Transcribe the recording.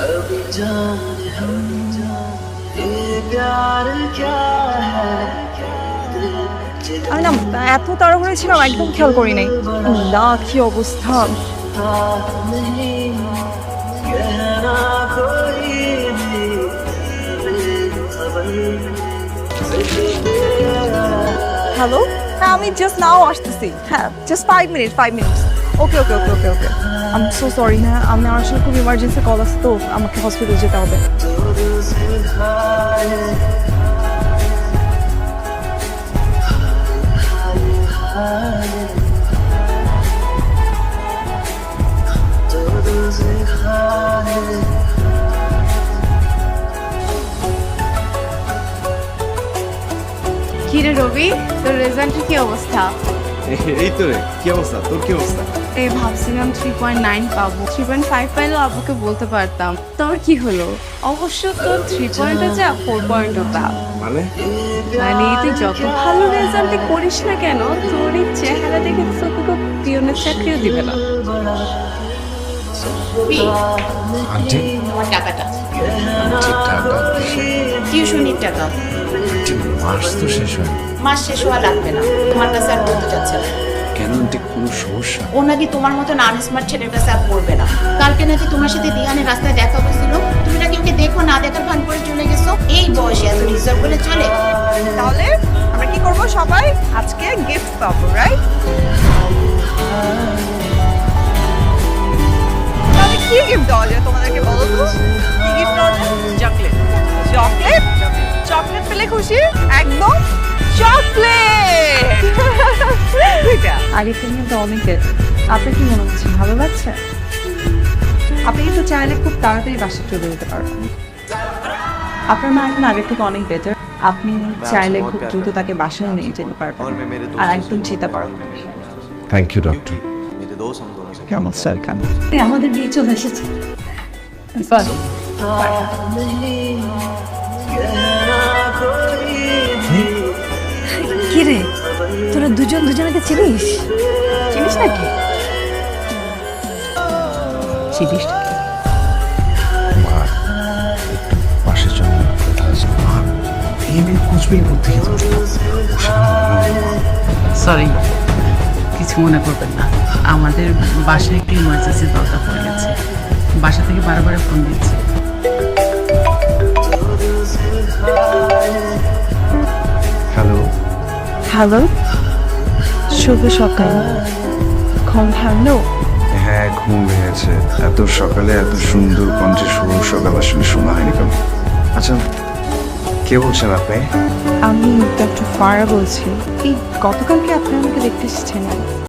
अभी जाने हम ये प्यार क्या है আমি না এত তাড়াহুড়ো ছিলাম একদম খেয়াল করি নাই না কি অবস্থা नहीं कहना कोई भी बेखबर হ্যালো হ্যাঁ আমি জাস্ট নাও আসতেছি হ্যাঁ just five minute five minute okay okay okay okay okay আমি সো সরি হ্যাঁ আমি আসলে খুব ইমার্জেন্সি কল আসছে তো আমাকে হসপিটাল যেতে হবে। কিরে রবি তোর রেজাল্টের কি অবস্থা? এই তো রে কি অবস্থা? তোর কি অবস্থা? এই ভাবছিলাম থ্রি পয়েন্ট নাইন পাবো। থ্রি পয়েন্ট ফাইভ পাইলেও আব্বুকে বলতে পারতাম। তোর কি হলো? অবশ্য তোর থ্রি পয়েন্টও যা ফোর পয়েন্ট তা মানে? মানে তুই যত ভালো রেজাল্টই করিস না কেন তোর এই চেহারা দেখে তো তোকে পিয়নের চাকরিও দিবে না। আন্টি? তোমার টাকাটা। ঠিকঠাক টিউশনির টাকা। মাস তো শেষ হয় মাস শেষ হওয়া লাগবে না। তোমার কাছে আর বলতে চাচ্ছে না। কেন আন্টি? কোনো সমস্যা? ও নাকি তোমার মতো আনস্মার্ট ছেলের কাছে আর পড়বে না। কালকে নাকি তোমার সাথে দিহানের রাস্তায় দেখা হয়েছিল। তুমি নাকি ওকে দেখো না দেখার ভান করে চলে গেছো। এই বয়সে এত রিজার্ভ করে চলে। তাহলে আমরা কি করব সবাই? আজকে গিফট পাবো রাইট তাহলে কি গিফট দেওয়া যায় তোমাদেরকে বলো তো? কি গিফট দেওয়া যায়? চকলেট চকলেট চকলেট পেলে খুশি? একদম? চকলেট আগে থেকে কিন্তু অনেক। আপনার কি মনে হচ্ছে ভালো লাগছে? আপনি কিন্তু চাইলে খুব তাড়াতাড়ি বাসা চলে যেতে পারবেন। আপনার মা এখন আগের থেকে অনেক বেটার আপনি চাইলে খুব দ্রুত তাকে বাসায় নিয়ে যেতে পারবেন। আর একদম যেতে পারবেন থ্যাংক ইউ ডক্টর কেমন স্যার কেন আমাদের বিয়ে চলে এসেছে। কি রে তোরা দুজন দুজনকে চিনিস? চিনিস নাকি? চিনিস মা একটু পাশে চল সরি কিছু মনে করবেন না। আমাদের বাসায় একটু ইমার্জেন্সি দরকার পড়ে গেছে। বাসা থেকে বারবার ফোন দিচ্ছে। হ্যালো শুভ সকাল। ঘুম ভালো? হ্যাঁ ঘুম ভেঙেছে। এত সকালে এত সুন্দর কণ্ঠে শুভ সকাল আসলে শোনা হয়নি কেন? আচ্ছা কে বলছেন আপনি? আমি ডক্টর ফারা বলছি। এই গতকালকে আপনি আমাকে দেখতে এসেছেন।